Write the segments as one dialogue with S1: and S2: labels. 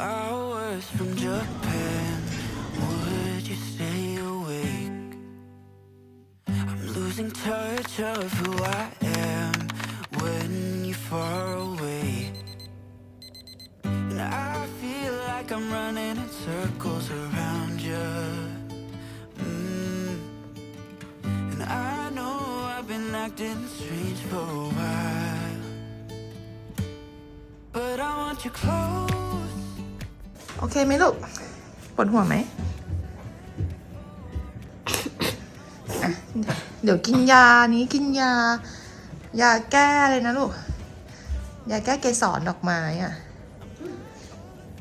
S1: hours from Japan. Would you stay awake? I'm losing touch of who I am when you're far away. And I feel like I'm running in circles around you. Mm. And I know I've been acting strange for a while. But I want you close.
S2: โอเคไหมลูกปวดหัวไหมเดี๋ยวกินยานี้กินยา ยาแก้เลยนะลูก ยาแก้เกสรดอกไม้อะ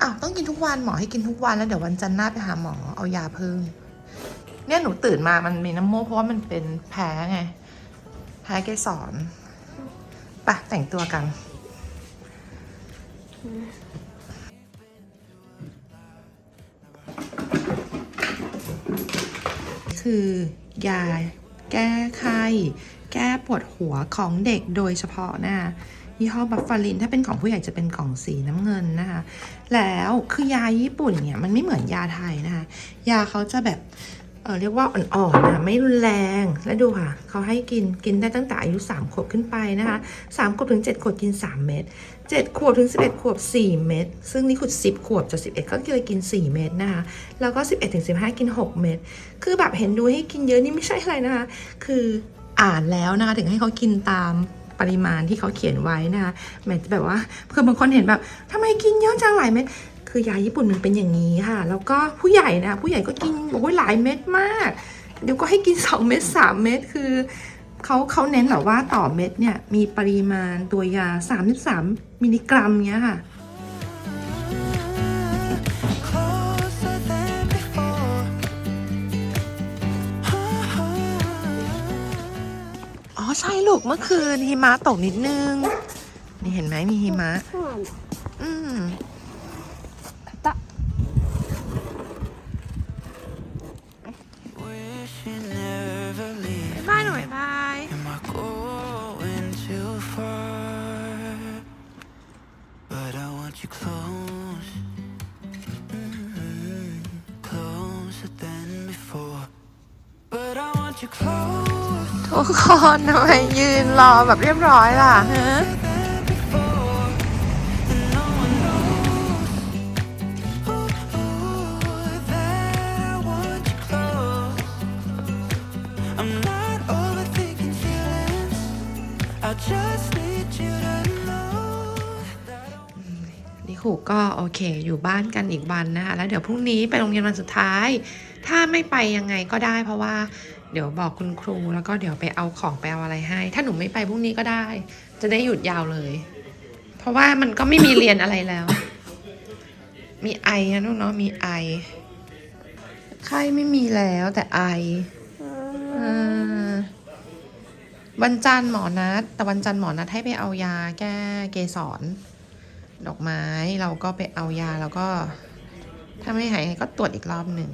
S2: อ้าวต้องกินทุกวันหมอให้กินทุกวันแล้วเดี๋ยววันจันทร์หน้าไปหาหมอเอายาเพิ่มเนี่ยหนูตื่นมามันมีน้ำมูกเพราะว่ามันเป็นแพ้ไง แพ้เกสรไปแต่งตัวกัน คือยาแก้ไข้แก้ปวดหัวของเด็กโดยเฉพาะนะคะยี่ห้อบัฟฟาลิน ถ้าเป็นของผู้ใหญ่จะเป็นกล่องสีน้ำเงินนะคะ แล้วคือยาญี่ปุ่นเนี่ยมันไม่เหมือนยาไทยนะคะ ยาเขาจะแบบ เออเรียกว่าอ่อนๆนะไม่รุนแรงแล้วดูค่ะ เขาให้กินกินได้ตั้งแต่อายุ 3 ขวบขึ้นไปนะคะ3ขวบถึง 7 ขวบกิน 3 เม็ด7ขวบถึง 11 ขวบ 4 เม็ดซึ่งนี่ขุด 10 ขวบจะ11 ก็เลยกิน 4 เม็ดนะคะ แล้วก็ 11ถึง15 กิน 6 เม็ดคือแบบเห็นดูให้กินเยอะนี่ไม่ใช่อะไรนะคะ คืออ่านแล้วนะคะถึงให้เขากินตามปริมาณที่เขาเขียนไว้นะคะแหมจะแบบว่าคือบางคนเห็นแบบทำไมกินเยอะจังหลายเม็ด คือยาญี่ปุ่นมันเป็นอย่างนี้ค่ะ แล้วก็ผู้ใหญ่นะผู้ใหญ่ก็กินโอ้ยหลายเม็ดมาก เดี๋ยวก็ให้กิน 2 เม็ด3 เม็ดคือเขาเขาเน้นแบบว่าต่อเม็ดเนี่ยมีปริมาณตัวยา 33 มิลลิกรัมเนี้ยค่ะอ๋อใช่ลูกเมื่อคืนหิมะตกนิดนึง นี่เห็นไหมมีหิมะ ทุกคนทำไมยืนรอแบบเรียบร้อยล่ะฮะนี่ขู่ก็โอเค อยู่บ้านกันอีกวันนะคะ แล้วเดี๋ยวพรุ่งนี้ไปโรงเรียนวันสุดท้าย ถ้าไม่ไปยังไงก็ได้เพราะว่า เดี๋ยวบอกคุณครูแล้วก็เดี๋ยวไปเอาของไปเอาอะไรให้ ถ้าหนูไม่ไปพรุ่งนี้ก็ได้ จะได้หยุดยาวเลย เพราะว่ามันก็ไม่มีเรียนอะไรแล้ว มีไอนะลูกเนาะมีไอไข้ไม่มีแล้วแต่ไอวันจันทร์หมอนัด แต่วันจันทร์หมอนัดให้ไปเอายาแก้เกสรดอกไม้เราก็ไปเอายาแล้วก็ ถ้าไม่หายก็ตรวจอีกรอบหนึ่ง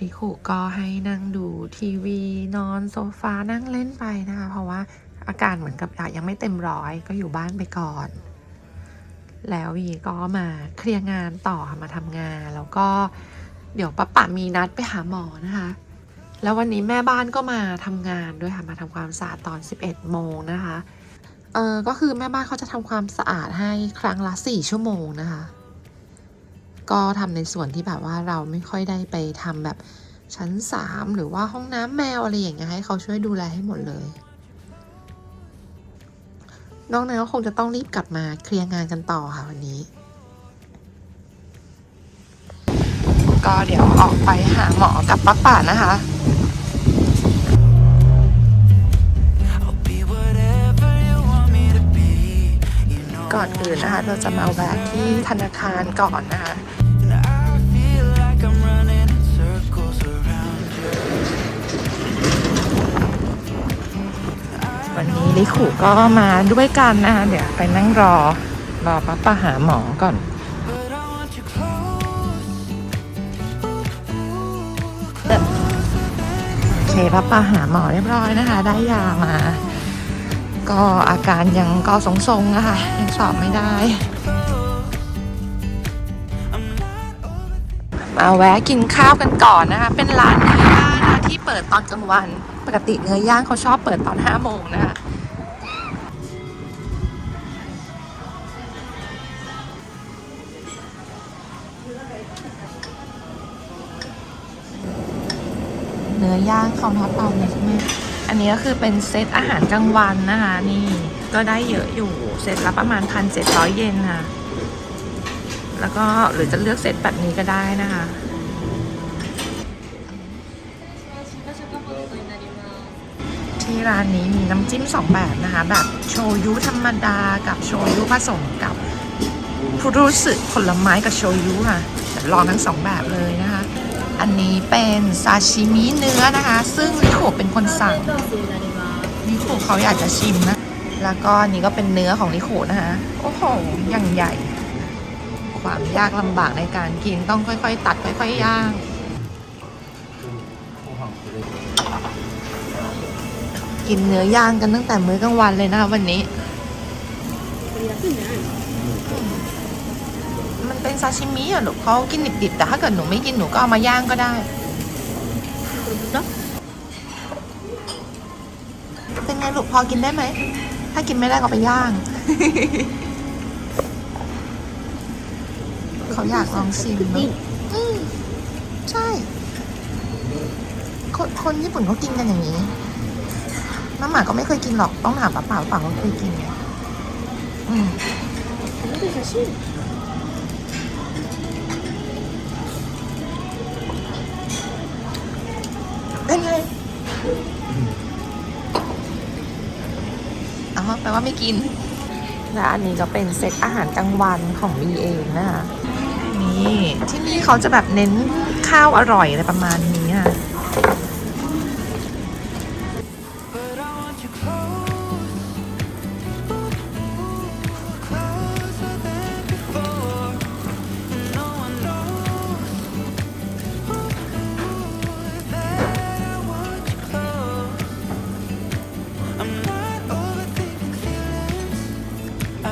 S2: ดิคุก็ให้นั่งดูทีวีนอนโซฟานั่งเล่นไปนะคะ เพราะว่าอาการเหมือนกับยังไม่เต็มร้อยก็อยู่บ้านไปก่อน แล้ววีก็มาเคลียร์งานต่อมาทำงาน แล้วก็เดี๋ยวป้าป๋ามีนัดไปหาหมอนะคะ แล้ววันนี้แม่บ้านก็มาทำงานด้วยค่ะมาทำความสะอาดตอน 11 โมงนะคะเออก็คือแม่บ้านเขาจะทำความสะอาดให้ครั้งละ 4 ชั่วโมงนะคะ ก็ทำในส่วนที่แบบว่าเราไม่ค่อยได้ไปทำแบบชั้น 3 หรือว่าห้องน้ำแมวอะไรอย่างเงี้ยให้เขาช่วยดูแลให้หมดเลยนอกนั้นก็คงจะต้องรีบกลับมาเคลียร์งานกันต่อค่ะวันนี้ ก็เดี๋ยวออกไปหาหมอกับป้าป่านะคะ
S1: I'll be whatever you want me to be. You know
S2: ก่อนอื่นนะคะ เราจะมาแวะที่ธนาคารก่อนนะคะ นี้ลิขุก็มาด้วยกันนะคะเดี๋ยวไปนั่งรอ รอป้าป่าหาหมอก่อน โอเคป้าป่าหาหมอเรียบร้อยนะคะ ได้ยามา ก็อาการยังก็ทรงๆนะคะยังสอบไม่ได้มาแวะกินข้าวกันก่อนนะคะ เป็นร้านเนื้อย่างนะที่เปิดตอนกลางวัน ปกติเนื้อย่างเขาชอบเปิดตอน5โมงนะคะเนื้อย่างเขาทอดเตาเลยใช่ไหมอันนี้ก็คือเป็นเซตอาหารกลางวันนะคะ นี่ก็ได้เยอะอยู่เซตละประมาณพันเจ็ดร้อยเยนค่ะ แล้วก็หรือจะเลือกเซตแบบนี้ก็ได้นะคะ ร้านนี้มีน้ำจิ้มสองแบบนะคะ แบบโชยุธรรมดากับโชยุผสมกับฟรุสึผลไม้กับโชยุค่ะลองทั้งสองแบบเลยนะคะ อันนี้เป็นซาชิมิเนื้อนะคะ ซึ่งลิโขเป็นคนสั่งลิโขเขาอยากจะชิมนะ แล้วก็นนี้ก็เป็นเนื้อของลิโขนะคะ โอ้โหอย่างใหญ่ ความยากลำบากในการกินต้องค่อยๆ ตัดค่อยๆย่าง กินเนื้อย่างกันตั้งแต่มื้อกลางวันเลยนะคะวันนี้ มันเป็นซาชิมิอะลูกเขากินดิบๆ แต่ถ้าเกิดหนูไม่กินหนูก็เอามาย่างก็ได้เป็นไงลูกพอกินได้ไหม ถ้ากินไม่ได้ก็ไปย่าง เขาอยากลองชิมเนอะอืมใช่ คนคนญี่ปุ่นเขากินกันอย่างนี้ น้ำหมาก็ไม่เคยกินหรอก ต้องถามป้าป่าป้าเขาเคยกินไงอืมเป็นไงอ๋อแปลว่าไม่กิน และอันนี้ก็เป็นเซตอาหารกลางวันของมีเองนะคะนี่ที่นี่เขาจะแบบเน้นข้าวอร่อยอะไรประมาณนี้ค่ะ ก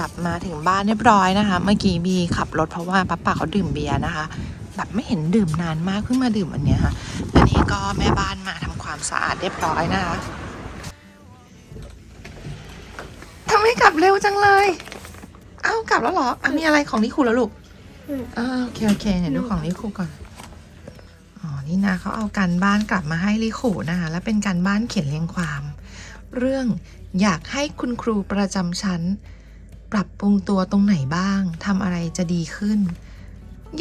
S2: ลับมาถึงบ้านเรียบร้อยนะคะ เมื่อกี้บีขับรถเพราะว่าป้าป่าเขาดื่มเบียร์นะคะ แบบไม่เห็นดื่มนานมากเพิ่งมาดื่มอันเนี้ยค่ะและนี่ก็แม่บ้านมาทำความสะอาดเรียบร้อยนะคะทำไมกลับเร็วจังเลย เอ้ากลับแล้วเหรออะมีอะไรของนิคูแล้วลูกอ่าโอเคโอเคเนี่ยดูของนิคูก่อนอ๋อ นี่นะเขาเอาการบ้านกลับมาให้ลิคูนะคะและเป็นการบ้านเขียนเรียงความ เรื่องอยากให้คุณครูประจำชั้น ปรับปรุงตัวตรงไหนบ้างทำอะไรจะดีขึ้น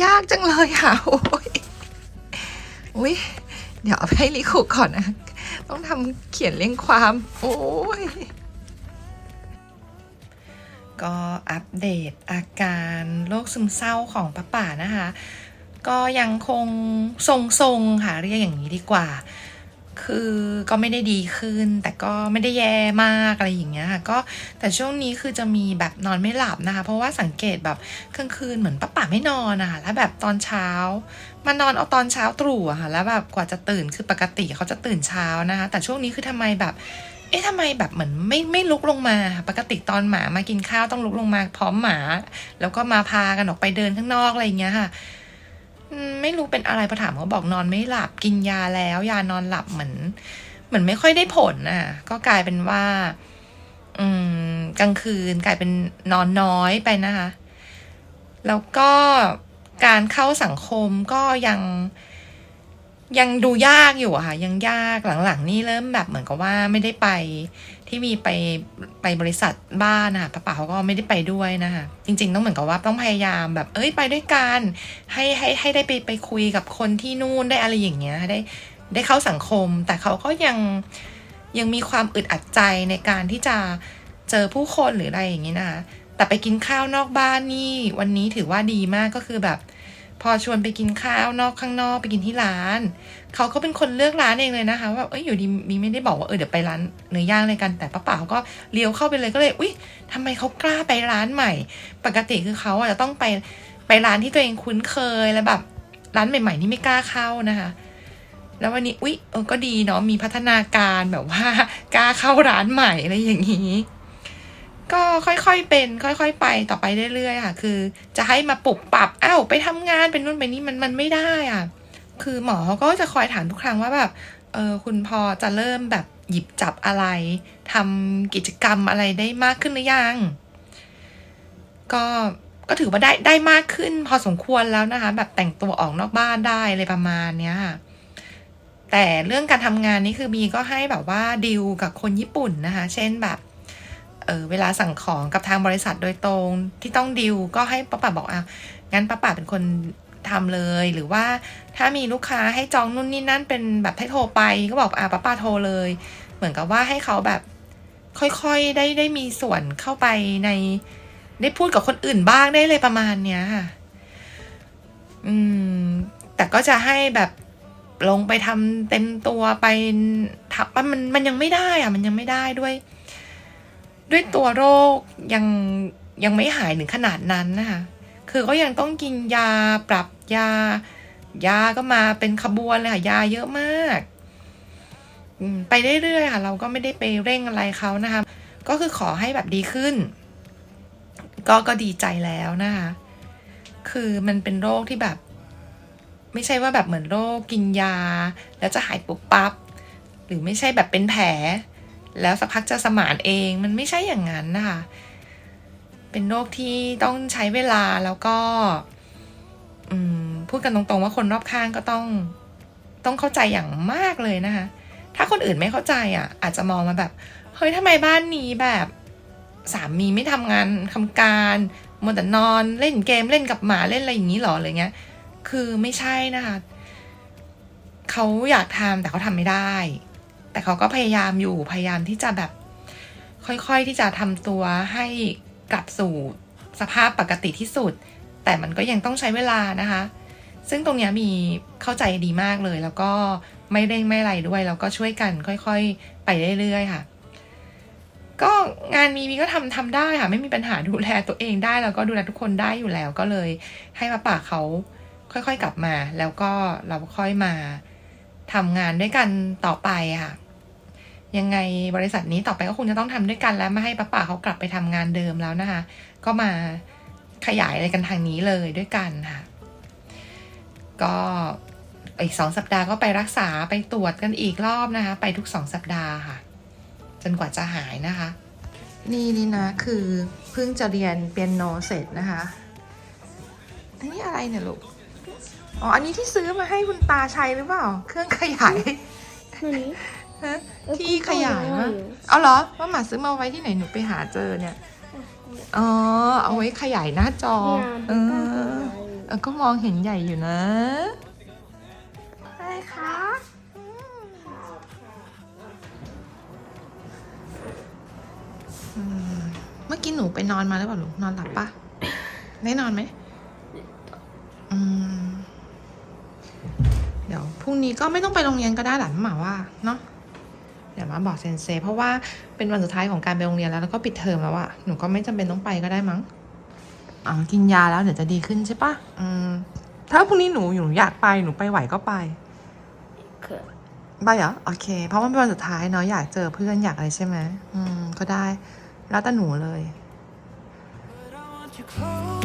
S2: ยากจังเลยค่ะโอ้ยอุ้ยเดี๋ยวเอาไปให้ลิคุก่อนนะต้องทำเขียนเรียงความ โอ้ยก็อัปเดตอาการโรคซึมเศร้าของป้าป่านะคะ ก็ยังคงทรงๆค่ะเรียกอย่างนี้ดีกว่า คือก็ไม่ได้ดีขึ้น แต่ก็ไม่ได้แย่มากอะไรอย่างเงี้ยค่ะก็แต่ช่วงนี้คือจะมีแบบนอนไม่หลับนะคะ เพราะว่าสังเกตแบบกลางคืนเหมือนป้าป่าไม่นอนนะคะแล้วแบบตอนเช้ามานอนเอาตอนเช้าตรู่อะค่ะแล้วแบบกว่าจะตื่นคือปกติเขาจะตื่นเช้านะคะ แต่ช่วงนี้คือทำไมแบบเอ๊ะทำไมแบบเหมือนไม่ไม่ลุกลงมา ปกติตอนหมามากินข้าวต้องลุกลงมาพร้อมหมา แล้วก็มาพากันออกไปเดินข้างนอกอะไรอย่างเงี้ยค่ะ ไม่รู้เป็นอะไรพอถามเขาบอกนอนไม่หลับกินยาแล้ว ยานอนหลับเหมือน เหมือนไม่ค่อยได้ผลน่ะ ก็กลายเป็นว่า อืม กลางคืนกลายเป็นนอนน้อยไปนะคะ แล้วก็การเข้าสังคมก็ยังยังดูยากอยู่อะค่ะ ยังยากหลังๆ นี่เริ่มแบบเหมือนกับว่าไม่ได้ไป ที่มีไปไปบริษัทบ้านนะคะป้าป๋าเขาก็ไม่ได้ไปด้วยนะคะจริง ๆ ต้องเหมือนกับว่าต้องพยายามแบบ เอ้ยไปด้วยกันให้ให้ให้ได้ไปไปคุยกับคนที่นู่นได้อะไรอย่างเงี้ยได้ได้เข้าสังคม แต่เขาก็ยังยังมีความอึดอัดใจในการที่จะเจอผู้คนหรืออะไรอย่างงี้นะคะแต่ไปกินข้าวนอกบ้านนี่ วันนี้ถือว่าดีมากก็คือแบบ พอชวนไปกินข้าวนอกข้างนอกไปกินที่ร้าน เขาก็เป็นคนเลือกร้านเองเลยนะคะว่าเอ้ยอยู่ดีมีไม่ได้บอกว่าเออเดี๋ยวไปร้านเนื้อย่างเลยกันแต่ป้าป๋าเขาก็เลี้ยวเข้าไปเลยก็เลย อุ้ยทำไมเขากล้าไปร้านใหม่ ปกติคือเขาอะจจะต้องไปไปร้านที่ตัวเองคุ้นเคยแล้วแบบร้านใหม่ ๆ นี่ไม่กล้าเข้านะคะ แล้ววันนี้อุ๊ยเออก็ดีเนาะมีพัฒนาการแบบว่ากล้าเข้าร้านใหม่อะไรอย่างนี้ก็ค่อยๆเป็น ค่อย ๆ ไปต่อไปเรื่อยๆค่ะ คือ จะให้มาปรับปรับอ้าวไปทำงานเป็นนู่นไปนี่มันมันไม่ได้อะ คือหมอเขาก็จะคอยถามทุกครั้งว่าแบบเออคุณพอจะเริ่มแบบหยิบจับอะไรทำกิจกรรมอะไรได้มากขึ้นหรือยัง ก็ก็ถือว่าได้ได้มากขึ้น พอสมควรแล้วนะคะ แบบแต่งตัวออกนอกบ้านได้อะไรประมาณเนี้ยค่ะแต่เรื่องการทำงานนี่คือบีก็ให้แบบว่าดีลกับคนญี่ปุ่นนะคะ เช่นแบบเออเวลาสั่งของกับทางบริษัทโดยตรงที่ต้องดีลก็ให้ป้าป่าบอกอะงั้นป้าป่าเป็นคน ทำเลย หรือว่าถ้ามีลูกค้าให้จองนู่นนี่นั่นเป็นแบบให้โทรไปก็บอกอะป้าป่าโทรเลย เหมือนกับว่าให้เขาแบบค่อยๆได้ได้มีส่วนเข้าไปใน ได้พูดกับคนอื่นบ้างได้เลยประมาณเนี้ยค่ะอืม แต่ก็จะให้แบบลงไปทำเต็มตัวไปทำมันมันยังไม่ได้อะมันยังไม่ได้ด้วย ด้วยตัวโรคยังยังไม่หายถึงขนาดนั้นนะคะ คือก็ยังต้องกินยาปรับยา ยาก็มาเป็นขบวนเลยค่ะ ยาเยอะมากไปเรื่อยๆค่ะ เราก็ไม่ได้ไปเร่งอะไรเขานะคะ ก็คือขอให้แบบดีขึ้น ก็ก็ดีใจแล้วนะคะ คือมันเป็นโรคที่แบบ ไม่ใช่ว่าแบบเหมือนโรคกินยา แล้วจะหายปุ๊บปั๊บหรือไม่ใช่แบบเป็นแผล แล้วสักพักจะสมานเอง มันไม่ใช่อย่างนั้นนะคะ เป็นโรคที่ต้องใช้เวลาแล้วก็พูดกันตรงๆว่าคนรอบข้างก็ต้องต้องเข้าใจอย่างมากเลยนะคะ ถ้าคนอื่นไม่เข้าใจอะ อาจจะมองมาแบบ เฮ้ยทำไมบ้านนี้แบบสามีไม่ทำงานทำการมัวแต่นอนเล่นเกมเล่นกับหมาเล่นอะไรอย่างนี้หรออะไรเงี้ย คือไม่ใช่นะคะเขาอยากทำแต่เขาทำไม่ได้ แต่เขาก็พยายามอยู่พยายามที่จะแบบ ค่อยๆที่จะทำตัวให้ กลับสู่สภาพปกติที่สุด แต่มันก็ยังต้องใช้เวลานะคะ ซึ่งตรงนี้มีเข้าใจดีมากเลย แล้วก็ไม่เร่งไม่ไรด้วย แล้วก็ช่วยกันค่อยๆ ไปเรื่อยๆค่ะ ก็งานมีมีก็ทำทำได้ค่ะ ไม่มีปัญหาดูแลตัวเองได้ แล้วก็ดูแลทุกคนได้อยู่แล้ว ก็เลยให้มาป่าเขาค่อยๆกลับมา แล้วก็เราค่อยมาทำงานด้วยกันต่อไปค่ะ ยังไงบริษัทนี้ต่อไปก็คงจะต้องทำด้วยกันแล้วไม่ให้ป้าป่าเขากลับไปทำงานเดิมแล้วนะคะ ก็มาขยายอะไรกันทางนี้เลยด้วยกันค่ะ ก็อีกสองสัปดาห์ก็ไปรักษาไปตรวจกันอีกรอบนะคะ ไปทุกสองสัปดาห์ค่ะ จนกว่าจะหายนะคะ นี่นี่นะคือเพิ่งจะเรียนเปียโนเสร็จนะคะ อันนี้อะไรเนี่ยลูกอ๋ออันนี้ที่ซื้อมาให้คุณตาใช้หรือเปล่า เครื่องขยาย
S3: 何ะ
S2: ที่ขยาย
S3: นะ
S2: เอาเหรอว่าหมาซื้อมาไว้ที่ไหนหนูไปหาเจอเนี่ยอ๋อเอาไว้ขยายหน้าจอเออก็มองเห็นใหญ่อยู่นะอะไรคะเมื่อกี้หนูไปนอนมาหรือเปล่าลูกนอนหลับปะได้นอนไหมมเดี๋ยวพรุ่งนี้ก็ไม่ต้องไปโรงเรียนก็ได้หลานหมาว่า เนาะ เดี๋ยวมาบอกเซนเซเพราะว่าเป็นวันสุดท้ายของการไปโรงเรียนแล้วแล้วก็ปิดเทอมแล้วอะหนูก็ไม่จำเป็นต้องไปก็ได้มั้งอ๋อกินยาแล้วเดี๋ยวจะดีขึ้นใช่ปะอืมถ้าพรุ่งนี้หนูหนูอยากไปหนูไปไหวก็ไป
S3: く
S2: ไปเหรอโอเค เพราะว่าเป็นวันสุดท้ายเนาะอยากเจอเพื่อนอยากอะไรใช่ไหมอืมก็ได้ แล้วแต่หนูเลย
S1: But I want you close,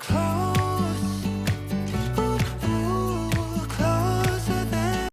S1: close.